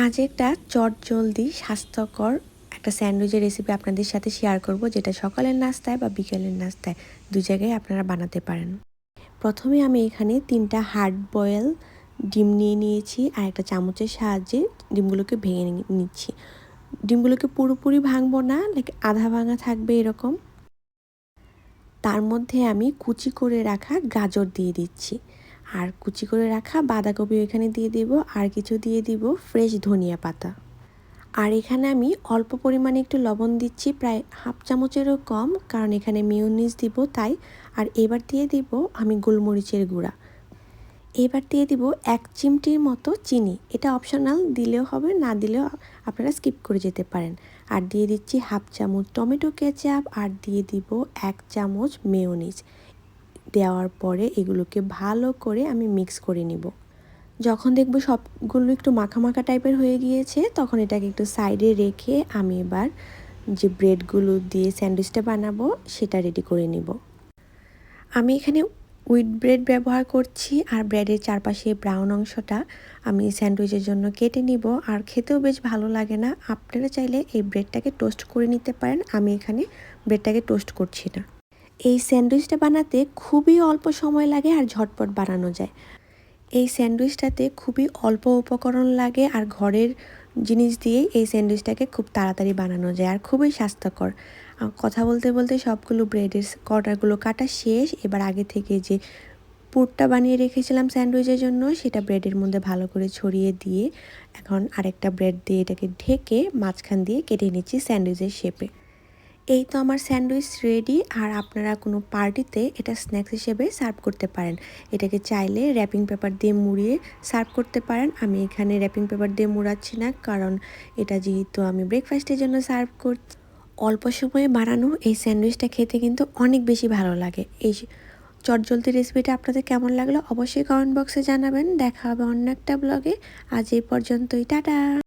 আজ একটা চট জলদি স্বাস্থ্যকর একটা স্যান্ডউইচের রেসিপি আপনাদের সাথে শেয়ার করব, যেটা সকালের নাস্তায় বা বিকেলের নাস্তায় দু জায়গায় আপনারা বানাতে পারেন। প্রথমে আমি এখানে তিনটা হার্ড বয়েল ডিম নিয়ে নিয়েছি আর একটা চামচের সাহায্যে ডিমগুলোকে ভেঙে নিচ্ছি। ডিমগুলোকে পুরোপুরি ভাঙবো না লাইক আধা ভাঙা থাকবে এরকম। তার মধ্যে আমি কুচি করে রাখা গাজর দিয়ে দিচ্ছি। আর কুচি করে রাখা বাঁধাকপি এখানে দিয়ে দিব, আর কিছু দিয়ে দিব ফ্রেশ ধনিয়া পাতা। আর এখানে আমি অল্প পরিমাণে একটু লবণ দিচ্ছি, প্রায় হাফ চামচেরও কম, কারণ এখানে মিউনিস দিব তাই। আর এবার দিয়ে দিব আমি গোলমরিচের গুঁড়া। এবার দিয়ে দিব এক চিমটির মতো চিনি। এটা অপশনাল দিলেও হবে, না দিলেও আপনারা স্কিপ করে যেতে পারেন। আর দিয়ে দিচ্ছি হাফ চামচ টমেটো কেচাপ, আর দিয়ে দিব এক চামচ মেয়োনিজ দেওয়ার পরে এগুলোকে ভালো করে আমি মিক্স করে নিব। যখন দেখব সবগুলো একটু মাখা মাখা টাইপের হয়ে গিয়েছে, তখন এটাকে একটু সাইডে রেখে আমি এবার যে ব্রেডগুলো দিয়ে স্যান্ডউইচটা বানাবো, সেটা রেডি করে নিব। আমি এখানে উইট ব্রেড ব্যবহার করছি, আর ব্রেডের চারপাশে ব্রাউন অংশটা আমি স্যান্ডউইচের জন্য কেটে নিব, আর খেতেও বেশ ভালো লাগে না। আপনারা চাইলে এই ব্রেডটাকে টোস্ট করে নিতে পারেন। আমি এখানে ব্রেডটাকে টোস্ট করছি না। এই স্যান্ডউইচটা বানাতে খুবই অল্প সময় লাগে আর ঝটপট বানানো যায়। এই স্যান্ডউইচটাতে খুবই অল্প উপকরণ লাগে আর ঘরের জিনিস দিয়েই এই স্যান্ডউইচটাকে খুব তাড়াতাড়ি বানানো যায় আর খুবই স্বাস্থ্যকর। কথা বলতে বলতে সবগুলো ব্রেডের কর্নারগুলো কাটা শেষ। এবার আগে থেকে যে পুরটা বানিয়ে রেখেছিলাম স্যান্ডউইচের জন্য, সেটা ব্রেডের মধ্যে ভালো করে ছড়িয়ে দিয়ে এখন আরেকটা ব্রেড দিয়ে এটাকে ঢেকে মাঝখান দিয়ে কেটে নিচ্ছি স্যান্ডউইচের শেপে। এই তো আমার স্যান্ডউইচ রেডি, আর আপনারা কোনো পার্টিতে এটা স্ন্যাক্স হিসেবে সার্ভ করতে পারেন। এটাকে চাইলে র্যাপিং পেপার দিয়ে মুড়িয়ে সার্ভ করতে পারেন। আমি এখানে র্যাপিং পেপার দিয়ে মুড়াচ্ছি না, কারণ এটা যেহেতু আমি ব্রেকফাস্টের জন্য সার্ভ করছি অল্প সময়ে বানানো, এই স্যান্ডউইচটা খেতে কিন্তু অনেক বেশি ভালো লাগে। এই চটজলদি রেসিপিটা আপনাদের কেমন লাগল অবশ্যই কমেন্ট বক্সে জানাবেন। দেখা হবে অন্য একটা ব্লগে। আজ এই পর্যন্তই, টাটা!